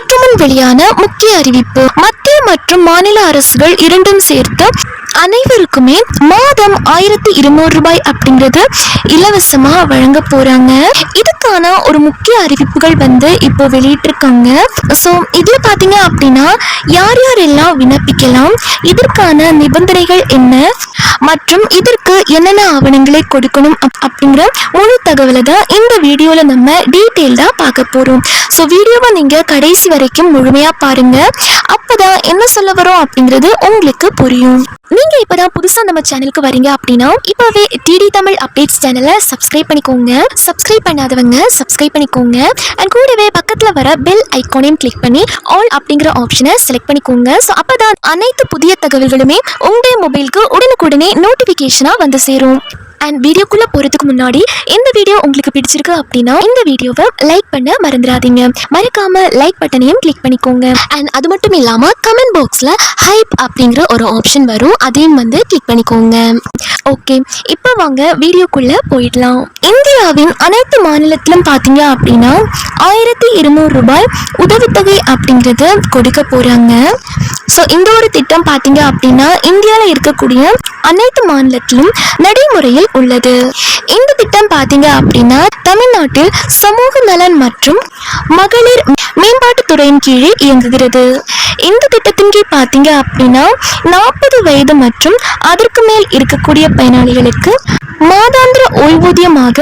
சற்று முன் வெளியான முக்கிய அறிவிப்பு. மத்திய மற்றும் மாநில அரசுகள் இரண்டும் சேர்த்து அனைவருக்குமே மாதம் ஆயிரத்தி இருநூறு ரூபாய் அப்படிங்கிறது இலவசமா வழங்க போறாங்க. இதுக்கான ஒரு முக்கிய அறிவிப்புகள் வந்து இப்போ வெளியிட்டிருக்காங்க. ஸோ இதுல பாத்தீங்க அப்படின்னா யார் யாரெல்லாம் விண்ணப்பிக்கலாம் இதற்கான நிபந்தனைகள் என்ன மற்றும் இதற்கு என்னென்ன ஆவணங்களை கொடுக்கணும் அப்படிங்கிற முழு தகவலை தான் இந்த வீடியோல நம்ம டீட்டெயில்டாக பார்க்க போறோம். ஸோ வீடியோவை நீங்க கடைசி வரைக்கும் முழுமையா பாருங்க. அப்பதான் என்ன சொல்ல வரோம் அப்படிங்கிறது உங்களுக்கு புரியும். நீங்க இப்பதான் புதுசா நம்ம சேனலுக்கு வரீங்க அப்படின்னா இப்பவே டிடி தமிழ் அப்டேட்ஸ் சேனலை சப்ஸ்கிரைப் பண்ணிக்கோங்க. சப்ஸ்கிரைப் பண்ணாதவங்க சப்ஸ்கிரைப் பண்ணிக்கோங்க. அண்ட் கூடவே பக்கத்துல வர பெல் ஐக்கானையும் கிளிக் பண்ணி ஆல் அப்படிங்கிற ஆப்ஷனை செலக்ட் பண்ணிக்கோங்க. ஸோ அப்பதான் அனைத்து புதிய தகவல்களுமே உங்களுடைய மொபைலுக்கு உடனுக்குடனே நோட்டிபிகேஷனா வந்து சேரும். அண்ட் வீடியோக்குள்ள போறதுக்கு முன்னாடி இந்த வீடியோ உங்களுக்கு பிடிச்சிருக்கு அப்படின்னா இந்த வீடியோவை லைக் பண்ண மறந்துடாதீங்க. மறக்காம லைக் பட்டனையும் கிளிக் பண்ணிக்கோங்க. அண்ட் அது மட்டும் இல்லாம கமெண்ட் பாக்ஸ்ல ஹைப் அப்படிங்கிற ஒரு ஆப்ஷன் வரும். அதையும் வந்து கிளிக் பண்ணிக்கோங்க. ஓகே இப்போ வாங்க வீடியோக்குள்ள போயிடலாம். இந்தியாவின் அனைத்து மாநிலத்திலும் பார்த்தீங்க அப்படின்னா ஆயிரத்தி இருநூறு ரூபாய் உதவித்தொகை அப்படிங்கிறது கொடுக்க போறாங்க. ஸோ இந்த ஒரு திட்டம் பார்த்தீங்க அப்படின்னா இந்தியாவில் இருக்கக்கூடிய அனைத்து மாநிலத்திலும் நடைமுறையில் உள்ளது. இந்த திட்டம் பார்த்தீங்க அப்படின்னா தமிழ்நாட்டில் சமூக நலன் மற்றும் மகளிர் மேம்பாட்டுத்துறையின் கீழே இயங்குகிறது. இந்த திட்டத்தின் கீழ் பார்த்தீங்க அப்படின்னா நாற்பது வயது மற்றும் அதற்கு மேல் இருக்கக்கூடிய பயனாளிகளுக்கு மாதாந்திர ஓய்வூதியமாக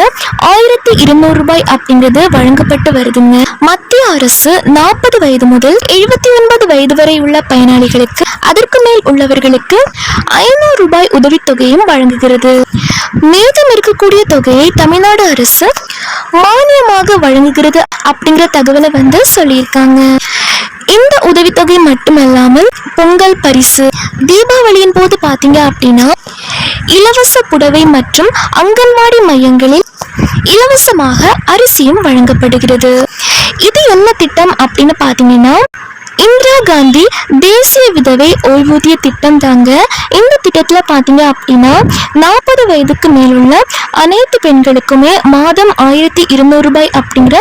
ஆயிரத்தி இருநூறு ரூபாய் அப்படிங்கிறது வழங்கப்பட்டு வருதுங்க. மத்திய அரசு நாற்பது வயது முதல் எழுபத்தி ஒன்பது வயது வரை உள்ள பயனாளிகளுக்கு அதற்கு மேல் உள்ளவர்களுக்கு ஐநூறு ரூபாய் உதவித்தொகையும் வழங்குகிறது. மீதம் இருக்கக்கூடிய தொகையை தமிழ்நாடு அரசு மானியமாக வழங்குகிறது அப்படிங்கிற தகவலை வந்து சொல்லியிருக்காங்க. இந்த உதவித்தொகை மட்டுமல்லாமல் பொங்கல் பரிசு தீபாவளியின் போது பார்த்தீங்க அப்படின்னா இலவச புடவை மற்றும் அங்கன்வாடி மையங்களில் இலவசமாக அரிசியும் வழங்கப்படுகிறது. இது என்ன திட்டம் அப்படின்னு பார்த்தீங்கன்னா இந்திரா காந்தி தேசிய விதவை ஓய்வூதிய திட்டம் தாங்க இந்த திட்டத்துல பாத்தீங்க அப்படின்னா நாற்பது வயதுக்கு மேலுள்ள அனைத்து பெண்களுக்குமே மாதம் ஆயிரத்தி இருநூறு ரூபாய் அப்படிங்கிற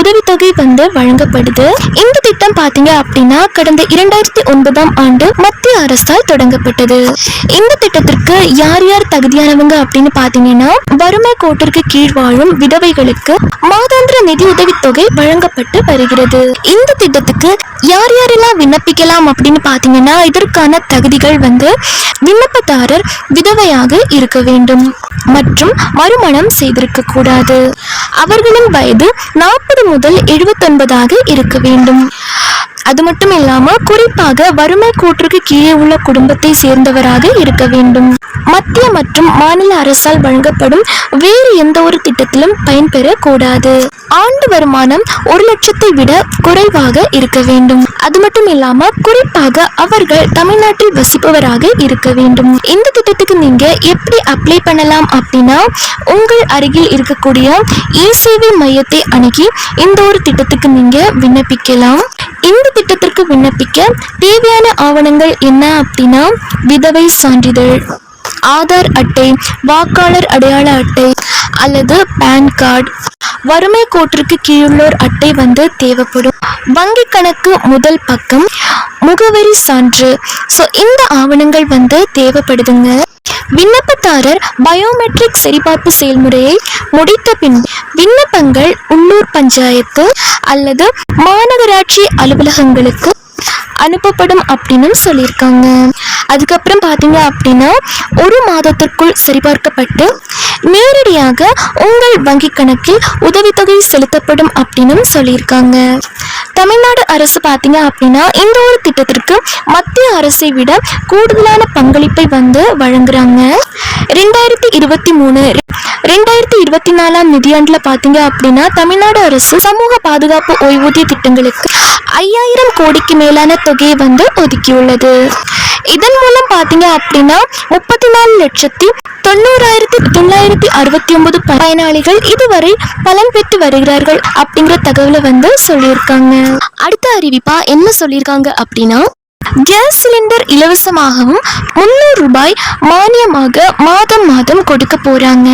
உதவித்தொகை வந்து வழங்கப்படுது. இந்த திட்டம் பார்த்தீங்க அப்படின்னா கடந்த இரண்டாயிரத்தி ஒன்பதாம் ஆண்டு மத்திய அரசால் தொடங்கப்பட்டது. இந்த திட்டத்திற்கு யார் யார் தகுதியானவங்க அப்படின்னு பார்த்தீங்கன்னா வறுமை கோட்டிற்கு கீழ் வாழும் விதவைகளுக்கு மாதாந்திர நிதி உதவித்தொகை வழங்கப்பட்டு வருகிறது. இந்த திட்டத்துக்கு யார் யாரெல்லாம் விண்ணப்பிக்கலாம் அப்படின்னு பாத்தீங்கன்னா இதற்கான தகுதிகள் வந்து விண்ணப்பதாரர் விதவையாக இருக்க வேண்டும். மற்றும் மறுமணம் செய்திருக்க கூடாது. அவர்களின் வயது நாற்பது முதல் எழுபத்தொன்பதாக இருக்க வேண்டும். அது மட்டும் இல்லாம குறிப்பாக வறுமை கூற்றுக்கு கீழே உள்ள குடும்பத்தை சேர்ந்தவராக இருக்க வேண்டும். மத்திய மற்றும் மாநில அரசால் வழங்கப்படும் வேறு எந்த ஒரு திட்டத்திலும் பயன்பெறக்கூடாது. ஆண்டு வருமானம் ஒரு லட்சத்தை விட குறைவாக இருக்க வேண்டும். அது மட்டும் இல்லாம குறிப்பாக அவர்கள் தமிழ்நாட்டில் வசிப்பவராக இருக்க வேண்டும். இந்த திட்டத்துக்கு நீங்க எப்படி அப்ளை பண்ணலாம் அப்படின்னா உங்கள் அருகில் இருக்கக்கூடிய இசேவை மையத்தை அணுகி இந்த ஒரு திட்டத்துக்கு நீங்க விண்ணப்பிக்கலாம். இந்த விண்ணப்பிக்க தேவையான ஆவணங்கள் என்ன அப்படின்னா விதவை சான்றிதழ் ஆதார் அட்டை வாக்காளர் அடையாள அட்டை அல்லது பேன் கார்டு. வறுமை கோட்டிற்கு கீழுள்ளோர் அட்டை வந்து தேவைப்படும். வங்கி கணக்கு முதல் பக்கம் முகவரி சான்று. ஸோ இந்த ஆவணங்கள் வந்து தேவைப்படுதுங்க. விண்ணப்பதாரர் பயோமெட்ரிக் சரிபார்ப்பு செயல்முறையை முடித்த பின் விண்ணப்பங்கள் உள்ளூர் பஞ்சாயத்து அல்லது மாநகராட்சி அலுவலகங்களுக்கு அனுப்பப்படும் அப்படின்னு சொல்லியிருக்காங்க. அதுக்கப்புறம் பார்த்தீங்க அப்படின்னா ஒரு மாதத்திற்குள் சரிபார்க்கப்பட்டு நேரடியாக உங்கள் வங்கி கணக்கில் உதவித்தொகை செலுத்தப்படும் அப்படின்னு சொல்லியிருக்காங்க. தமிழ்நாடு அரசு பார்த்தீங்க அப்படின்னா இந்த ஒரு திட்டத்திற்கு மத்திய அரசை விட கூடுதலான பங்களிப்பை வந்து வழங்குறாங்க. ரெண்டாயிரத்தி இருபத்தி மூணு ரெண்டாயிரத்தி இருபத்தி நாலாம் நிதியாண்டில் பார்த்தீங்க அப்படின்னா தமிழ்நாடு அரசு சமூக பாதுகாப்பு ஓய்வூதிய திட்டங்களுக்கு ஐயாயிரம் கோடிக்கு மேலான தொகையை வந்து ஒதுக்கியுள்ளது. இதன் மூலம் பார்த்தீங்க அப்படின்னா முப்பத்தி நாலு லட்சத்தி தொண்ணூறாயிரத்தி தொள்ளாயிரத்தி அறுபத்தி ஒன்பது பயனாளிகள் இதுவரை பலன் பெற்று வருகிறார்கள் அப்படிங்கிற தகவலை வந்து சொல்லியிருக்காங்க. அடுத்த அறிவிப்பா என்ன சொல்லியிருக்காங்க அப்படின்னா கேஸ் சிலிண்டர் இலவசமாகவும் முந்நூறு ரூபாய் மானியமாக மாதம் மாதம் கொடுக்க போறாங்க.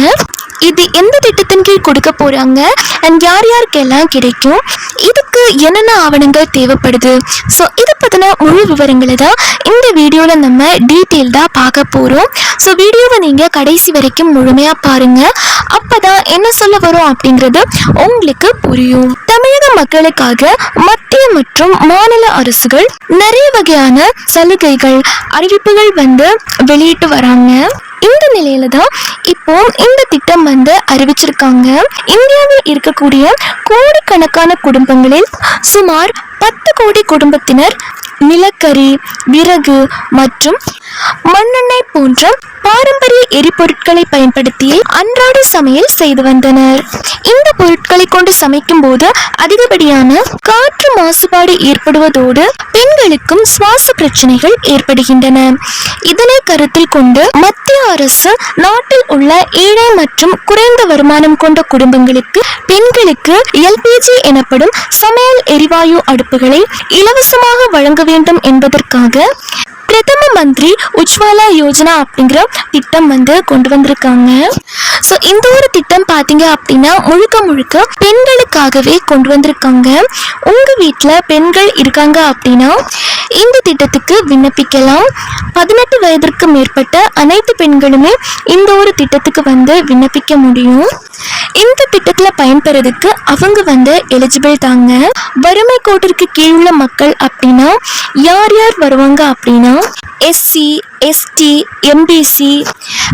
இது எந்த திட்டத்தின் கீழ் கொடுக்க போகிறாங்க அண்ட் யார் யாருக்கெல்லாம் கிடைக்கும்? இதுக்கு என்னென்ன ஆவணங்கள் தேவைப்படுது? ஸோ இதை பற்றின முழு விவரங்களை தான் இந்த வீடியோவில் நம்ம டீட்டெயில்டாக பார்க்க போகிறோம் ஸோ வீடியோவை நீங்கள் கடைசி வரைக்கும் முழுமையாக பாருங்கள் அப்போ தான் என்ன சொல்ல வரோம் அப்படிங்கிறது உங்களுக்கு புரியும். தமிழக மக்களுக்காக மத்திய மற்றும் மாநில அரசுகள் நிறைய வகையான சலுகைகள் அறிவிப்புகள் வந்து வெளியிட்டு வராங்க. இந்த நிலையில தான் இப்போ இந்த திட்டம் வந்து அறிவிச்சிருக்காங்க. இந்தியாவில் இருக்கக்கூடிய கோடிக்கணக்கான குடும்பங்களில் சுமார் பத்து கோடி குடும்பத்தினர் நிலக்கரி விறகு மற்றும் மண்ணெண்ணெய் போன்ற பாரம்பரிய எரிபொருட்களை பயன்படுத்தி அன்றாட சமையல் செய்து வந்தனர். இந்த பொருட்களை கொண்டு சமைக்கும் போது அதிகப்படியான காற்று மாசுபாடு ஏற்படுவதோடு பெண்களுக்கும் சுவாச பிரச்சனைகள் ஏற்படுகின்றன. இதனை கருத்தில் கொண்டு மத்திய அரசு நாட்டில் உள்ள ஏழை மற்றும் குறைந்த வருமானம் கொண்ட குடும்பங்களுக்கு பெண்களுக்கு எல்பிஜி எனப்படும் சமையல் எரிவாயு இணைப்புகளை இலவசமாக வழங்க வேண்டும் என்பதற்காக பிரதம மந்திரி உஜ்வாலா யோஜனா அப்படிங்கிற திட்டம் வந்து கொண்டு வந்திருக்காங்க. ஸோ இந்த ஒரு திட்டம் பார்த்தீங்க அப்படின்னா முழுக்க முழுக்க பெண்களுக்காகவே கொண்டு வந்திருக்காங்க. உங்கள் வீட்டில் பெண்கள் இருக்காங்க அப்படின்னா இந்த திட்டத்துக்கு விண்ணப்பிக்கலாம். பதினெட்டு வயதிற்கு மேற்பட்ட அனைத்து பெண்களுமே இந்த ஒரு திட்டத்துக்கு வந்து விண்ணப்பிக்க முடியும். இந்த திட்டத்தில் பயன்பெறதுக்கு அவங்க வந்து எலிஜிபிள் தாங்க. வறுமை கோட்டிற்கு கீழுள்ள மக்கள் அப்படின்னா யார் யார் வருவாங்க அப்படின்னா SC ST MBC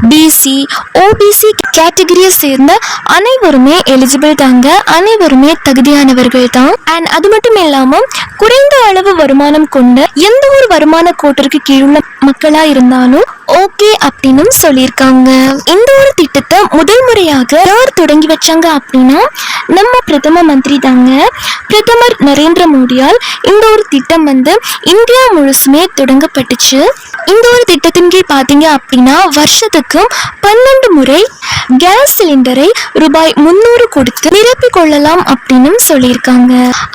BC OBC கேட்டகரியை சேர்ந்த அனைவருமே எலிஜிபிள் தாங்க. அனைவருமே தகுதியானவர்கள் தான். அண்ட் அது மட்டும் இல்லாமல் குறைந்த அளவு வருமானம் கொண்ட எந்த ஒரு வருமான கோட்டிற்கு கீழுள்ள மக்களாக இருந்தாலும் ஓகே அப்படின்னு சொல்லியிருக்காங்க. இந்த ஒரு திட்டத்தை முதல் முறையாக யார் தொடங்கி வச்சாங்க அப்படின்னா நம்ம பிரதம மந்திரி தாங்க. பிரதமர் நரேந்திர மோடியால் இந்த ஒரு திட்டம் வந்து இந்தியா முழுசுமே தொடங்கப்பட்டுச்சு. இந்த ஒரு திட்டத்தின் கீழ் பார்த்தீங்க அப்படின்னா வருஷத்துக்கு பன்னெண்டு முறை கேஸ் சிலிண்டரை ரூபாய் முந்நூறு கொடுத்து நிரப்பிக் கொள்ளலாம் அப்படின்னு சொல்லியிருக்காங்க.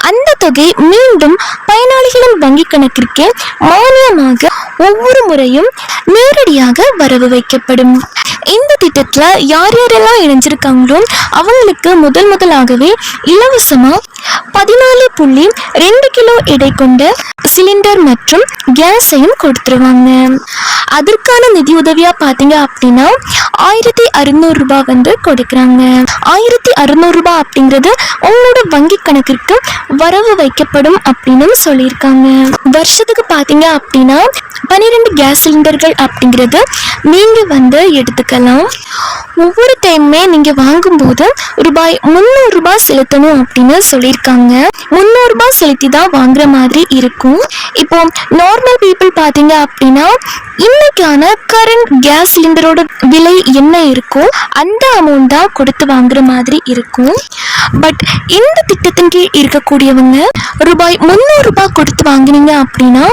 அந்த தொகை மீண்டும் பயனாளிகளின் வங்கி கணக்கிற்கு மானியமாக ஒவ்வொரு முறையும் நேரடியாக வரவு வைக்கப்படும். இந்த திட்டத்தில் யார் யாரெல்லாம் இணைஞ்சிருக்காங்களோ அவங்களுக்கு முதல் முதலாகவே இலவசமாக பதினாலு புள்ளி ரெண்டு கிலோ எடை கொண்ட சிலிண்டர் மற்றும் கேஸையும் கொடுத்துருவாங்க. அதற்கான நிதி உதவியாக பார்த்தீங்க அப்படின்னா ஆயிரத்தி அறுநூறு ரூபாய் வந்து கொடுக்குறாங்க. ஆயிரத்தி அறுநூறுபா அப்படிங்கிறது உங்களோட வங்கி கணக்கிற்கு வரவு வைக்கப்படும் அப்படின்னு சொல்லியிருக்காங்க. வருஷத்துக்கு பார்த்தீங்க அப்படின்னா பன்னிரெண்டு கேஸ் சிலிண்டர்கள் அப்படிங்கிறது நீங்கள் வந்து எடுத்துக்கலாம். ஒவ்வொரு டைமுமே நீங்கள் வாங்கும்போது ரூபாய் முந்நூறுரூபா செலுத்தணும் அப்படின்னு சொல்லியிருக்காங்க. முந்நூறுரூபா செலுத்தி தான் வாங்குற மாதிரி இருக்கும். இப்போ நார்மல் பீப்புள் பார்த்தீங்க அப்படின்னா இன்னைக்கான கரண்ட் கேஸ் சிலிண்டரோட விலை என்ன இருக்கோ அந்த அமௌண்ட் தான் கொடுத்து வாங்குற மாதிரி இருக்கும். பட் இந்த திட்டத்தின் கீழ் இருக்கக்கூடியவங்க ரூபாய் முந்நூறு ரூபாய் கொடுத்து வாங்கினீங்க அப்படின்னா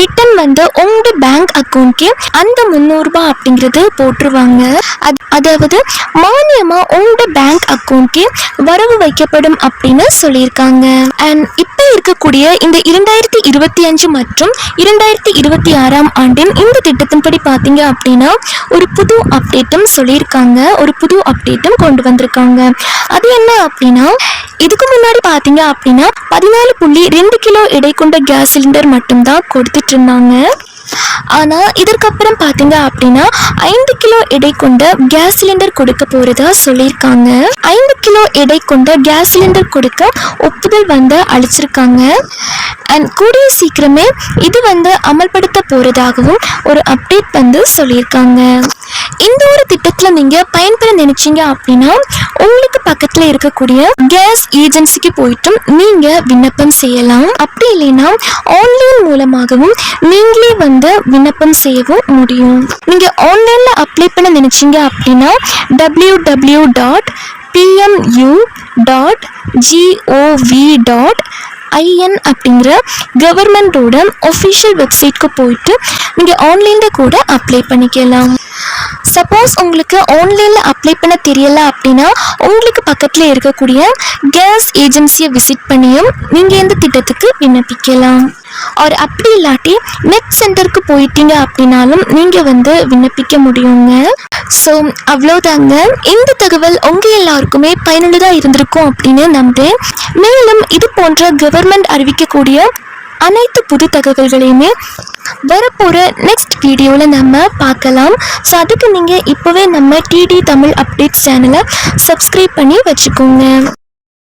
ரிட்டர்ன் வந்து உங்களோட பேங்க் அக்கௌண்ட்க்கு அந்த முந்நூறு ரூபாய் அப்படிங்கிறது போட்டுருவாங்க. அது அதாவது மானியமா உங்களோட பேங்க் அக்கௌண்ட்க்கு வரவு வைக்கப்படும் அப்படின்னு சொல்லியிருக்காங்க. அண்ட் இப்போ இருக்கக்கூடிய இந்த இரண்டாயிரத்தி இருபத்தி அஞ்சு மற்றும் இரண்டாயிரத்தி இருபத்தி ஆறாம் ஆண்டின் இந்த திட்டத்தின்படி பார்த்தீங்க அப்படின்னா ஒரு புது அப்டேட்டும் சொல்லியிருக்காங்க. ஒரு புது அப்டேட்டும் கொண்டு வந்திருக்காங்க. அது என்ன அப்படின்னா இதுக்கு முன்னாடி பார்த்தீங்க அப்படின்னா பதினாலு புள்ளி ரெண்டு கிலோ எடை கொண்ட கேஸ் சிலிண்டர் மட்டும்தான் கொடுத்துட்டு இருந்தாங்க ஆனால் இதற்கப்புறம் பார்த்தீங்க அப்படின்னா ஐந்து கிலோ எடை கொண்ட கேஸ் சிலிண்டர் கொடுக்க போகிறதா சொல்லியிருக்காங்க. ஐந்து கிலோ எடை கொண்ட கேஸ் சிலிண்டர் கொடுக்க ஒப்புதல் வந்து அளிச்சிருக்காங்க. அண்ட் கூடிய சீக்கிரமே இது வந்து அமல்படுத்த போகிறதாகவும் ஒரு அப்டேட் வந்து சொல்லியிருக்காங்க. இந்த ஒரு திட்டத்தில் நீங்கள் பயன்பெற நினைச்சீங்க அப்படின்னா உங்களுக்கு பக்கத்தில் இருக்கக்கூடிய கேஸ் ஏஜென்சிக்கு போயிட்டும் நீங்கள் விண்ணப்பம் செய்யலாம். அப்படி இல்லைன்னா ஆன்லைன் மூலமாகவும் நீங்களே வந்து விண்ணப்பம் செய்யவும் முடியும். நீங்கள் ஆன்லைனில் அப்ளை பண்ண நினைச்சீங்க அப்படின்னா W W dot PMU dot GOV dot IN அப்படிங்கிற கவர்மெண்ட்டோட ஒஃபிஷியல் வெப்சைட்க்கு போயிட்டு நீங்கள் ஆன்லைனில் கூட அப்ளை பண்ணிக்கலாம். சப்போஸ் உங்களுக்கு ஆன்லைனில் அப்ளை பண்ண தெரியல அப்படின்னா உங்களுக்கு பக்கத்தில் இருக்கக்கூடிய கேஸ் ஏஜென்சியை விசிட் பண்ணியும் நீங்கள் இந்த திட்டத்துக்கு விண்ணப்பிக்கலாம். ஆர் அப்படி இல்லாட்டி நெட் சென்டருக்கு போயிட்டீங்க அப்படின்னாலும் நீங்கள் வந்து விண்ணப்பிக்க முடியுங்க. ஸோ அவ்வளோதாங்க இந்த தகவல் உங்கள் எல்லாருக்குமே பயனுள்ளதாக இருந்திருக்கும் அப்படின்னு நம்புறேன். மேலும் இது போன்ற கவர்மெண்ட் அறிவிக்கக்கூடிய அனைத்து புது தகவல்களையுமே வரப்போகிற நெக்ஸ்ட் வீடியோவில் நம்ம பார்க்கலாம். ஸோ அதுக்கு நீங்கள் இப்போவே நம்ம டிடி தமிழ் அப்டேட்ஸ் சேனலை சப்ஸ்கிரைப் பண்ணி வச்சுக்கோங்க.